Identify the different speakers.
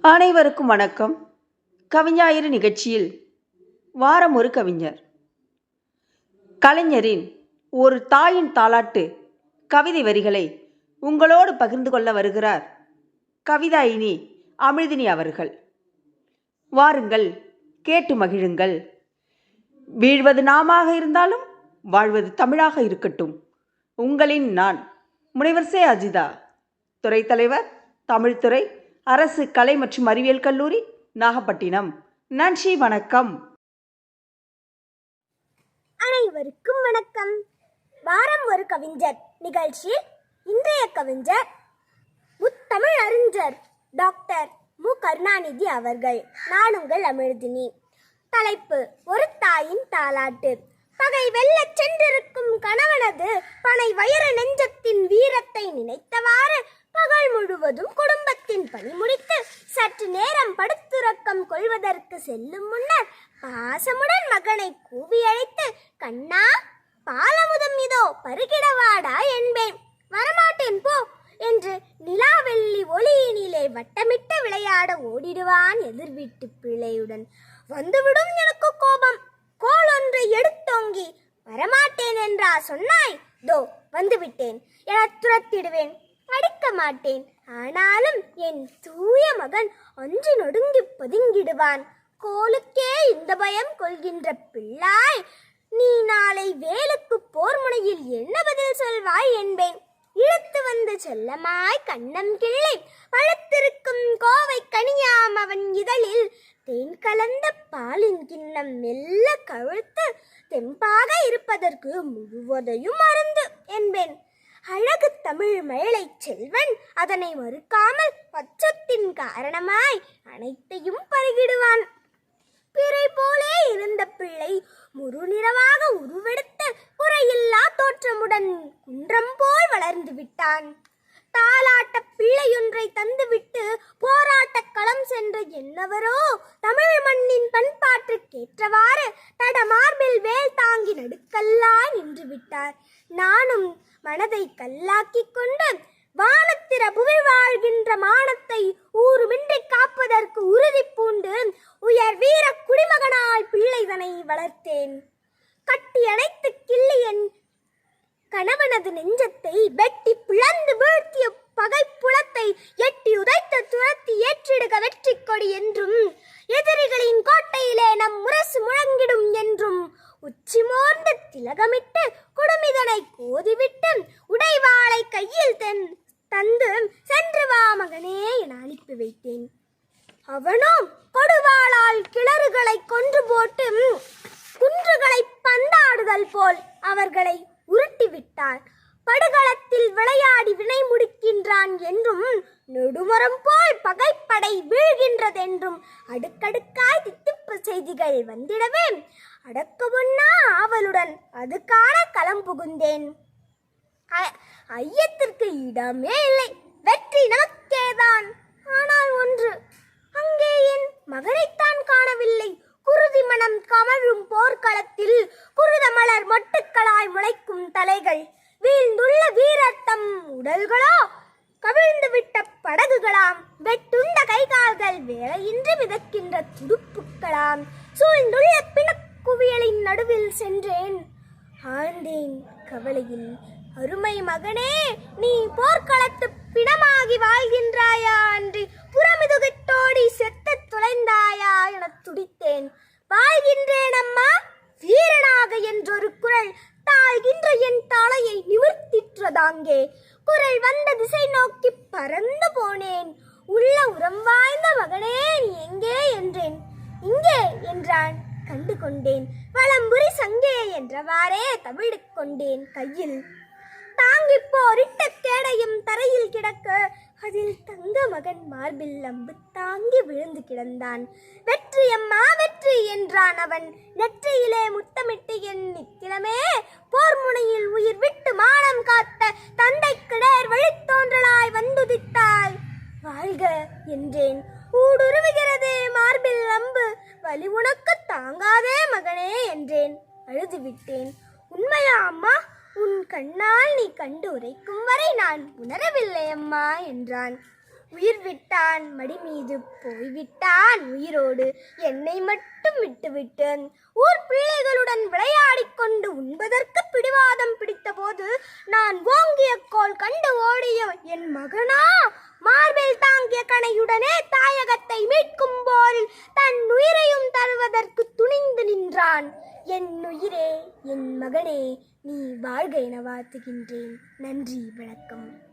Speaker 1: அனைவருக்கும் வணக்கம். கவிஞாயிறு நிகழ்ச்சியில் வாரம் ஒரு கவிஞர். கலைஞரின் ஒரு தாயின் தாலாட்டு கவிதை வரிகளை உங்களோடு பகிர்ந்து கொள்ள வருகிறார் கவிதாயினி அமிழ்தினி அவர்கள். வாருங்கள் கேட்டு மகிழுங்கள். வீழ்வது நாமாக இருந்தாலும் வாழ்வது தமிழாக இருக்கட்டும். உங்களின் நான் முனைவர் சே அஜிதா. துறைத்தலைவர் தமிழ்துறை அரசு கலை மற்றும் அறிவியல் கல்லூரி நாகப்பட்டினம். நன்றி வணக்கம்.
Speaker 2: அனைவருக்கும் வணக்கம். வாரம் ஒரு கவிஞர் நிகழ்ச்சியில் இன்றைய கவிஞர் முத்தமிழ் அறிஞர் டாக்டர் மு. கருணாநிதி அவர்கள். நான் உங்கள் அமிழ்தினி தலைப்பு ஒரு தாயின் தாலாட்டு பகை வெல்லச் சென்றிருக்கும் கணவனது பனை வயிறு நெஞ்சத்தின் வீரத்தை நினைத்தவாறு பகல் முழுவதும் குடும்பத்தின் பணி முடித்து சற்று நேரம் படுத்துறக்கம் கொள்வதற்கு செல்லும் முன்னர் பாசமுடன் மகனை கூவி அழைத்து கண்ணா பாலமுதம் இதோ பருகிடவாடா என்பேன். வரமாட்டேன் போ என்று நிலாவெள்ளி ஒளியினிலே வட்டமிட்டு விளையாட ஓடிடுவான் எதிர்வீட்டு பிள்ளையுடன். வந்துவிடும் எனக்கு கோபம். கோல் ஒன்றை எடுத்தோங்கி வரமாட்டேன் என்றா சொன்னாய். தோ வந்துவிட்டேன். என துரத்திடுவேன். அடிக்க மாட்டேன். ஆனாலும் என் தூய மகன் அஞ்சு நொடுங்கி பதுங்கிடுவான். கோலுக்கே இந்த பயம் கொள்கின்ற பிள்ளாய் நீ நாளை வேலுக்கு போர் முனையில் என்ன பதில் சொல்வாய் என்பேன். இழுத்து வந்து செல்லமாய் கண்ணம் கிள்ளை வளர்த்திருக்கும் கோவை கனியாம் அவன் இதழில். தேன் கலந்த பாலின் கிண்ணம் மெல்ல கழுத்து தெம்பாக இருப்பதற்கு முழுவதையும் மருந்து என்பேன். அழகு தமிழ் மேலை செல்வன் அதனை மறுக்காமல் பச்சத்தின் காரணமாய் அனைத்தையும் பருகிடுவான். பிறை போலே இருந்த பிள்ளை முருநிறமாக உருவெடுத்து குறையில்லா தோற்றமுடன் குன்றம் போல் வளர்ந்து விட்டான். தாலாட்ட பிள்ளையொன்றை தந்துவிட்டு போராட்ட களம் சென்ற என்னவரோ? தமிழ் மண்ணின் பண்பாட்டுக்கேற்றவாறு தடமார்பில் வேல் தாங்கி நடுக்கல்லாய் நின்று விட்டார் நானும் மனதை கல்லாக்கிக் கொண்டு வானத்திர புவிழ் வாழ்கின்ற மானத்தை ஊருமின்றி காப்பதற்கு உறுதி பூண்டு உயர் வீர குடிமகனால் பிள்ளைதனை வளர்த்தேன். கட்டி அணைத்து கிள்ளியன் கணவனது நெஞ்சத்தை வெட்டி பிளந்து வீழ்த்திய பகைப்புலத்தை எட்டி உதைத்த துரத்தி ஏற்றிடுக வெற்றி கொடி என்றும் எதிரிகளின் கோட்டையிலே நம் முரசு முழங்கிடும் என்றும் உச்சி மோர்ந்து திலகமிட்டு குடுமிதனை கோதிவிட்டு உடைவாளை கையில் தென் தந்து சென்று வா மகனே என அனுப்பி வைத்தேன். அவனும் கொடுவாளால் கிளறுகளை கொன்று போட்டு குன்றுகளை பந்தாடுதல் போல் அவர்களை உருட்டிவிட்டாள் படுகளத்தில் விளையாடி வினை முடிக்கின்றான் என்றும் நெடுமரம் போல் பகைப்படை வீழ்கின்றதென்றும் அடுக்கடுக்காய் தித்திப்பு செய்திகள் வந்திடவே. அடக்கமுன்னா ஆவலுடன் அதுக்கான களம் புகுந்தேன் ஐயத்திற்கு இடமே இல்லை. வெற்றி நமக்கேதான் ஆனால் ஒன்று அங்கே என் மகனைத்தான் வேளையின்றி மிதக்கின்ற துடுப்புக்களாம் சூழ்ந்துள்ள பிணக்குவியலின் நடுவில் சென்றேன். ஆழ்ந்தேன் கவலையில். அருமை மகனே நீ போர்க்களத்து பிணமாகி வாழ்கின்றாயா அன்றி புறமிதுகிட்டோடி செத்து தொலைந்தாயா எனத் துடித்தேன். வாழ்கின்றேன் அம்மா வீரனாக என்றொரு குரல் தாழ்கின்ற என் தலையை நிமிர்த்திற்றதாங்கே. குரல் வந்த திசை நோக்கி பறந்து போனேன். உள்ள உரம் வாய்ந்த மகனே நீ எங்கே என்றேன்? இங்கே என்றான். கண்டு கொண்டேன் வலம்புரி சங்கே என்றவாறே தவிடு கொண்டேன் கையில். தாங்கி போரிட்ட கேடையும் தரையில் கிடக்க அதில் தங்க மகன் மார்பில் அம்பு தாங்கி விழுந்து கிடந்தான். வெற்றி அம்மா வெற்றி என்றான் அவன். நெற்றியிலே முத்தமிட்டு என் நித்திலமே போர் முனையில் உயிர் விட்டு மானம் காத்த தந்தை கிடேர் வழித்தோன்றலாய் வந்துதித்தாய் வாழ்க என்றேன். ஊடுருவுகிறதே மார்பில் அம்பு. வலி உனக்கு தாங்காதே மகனே என்றேன். அழுது விட்டேன் உண்மையா அம்மா? உன் கண்ணால் நீ கண்டு உரைக்கும் வரை நான் உணரவில்லை அம்மா என்றான். உயிர் விட்டான் மடி மீது போய்விட்டான் உயிரோடு. என்னை மட்டும் விட்டுவிட்டு ஊர் பிள்ளைகளுடன் விளையாடிக் கொண்டு உண்பதற்கு பிடிவாதம் பிடித்தபோது நான் ஓங்கிய கோல் கண்டு ஓடிய என் மகனா? மார்பில் தாங்கிய கணையுடனே தாயகத்தை மீட்கும் போரில் தன் உயிரையும் தருவதற்கு துணிந்து நின்றான். என் உயிரே என் மகனே நீ வாழ்க என வாழ்த்துகின்றேன். நன்றி வணக்கம்.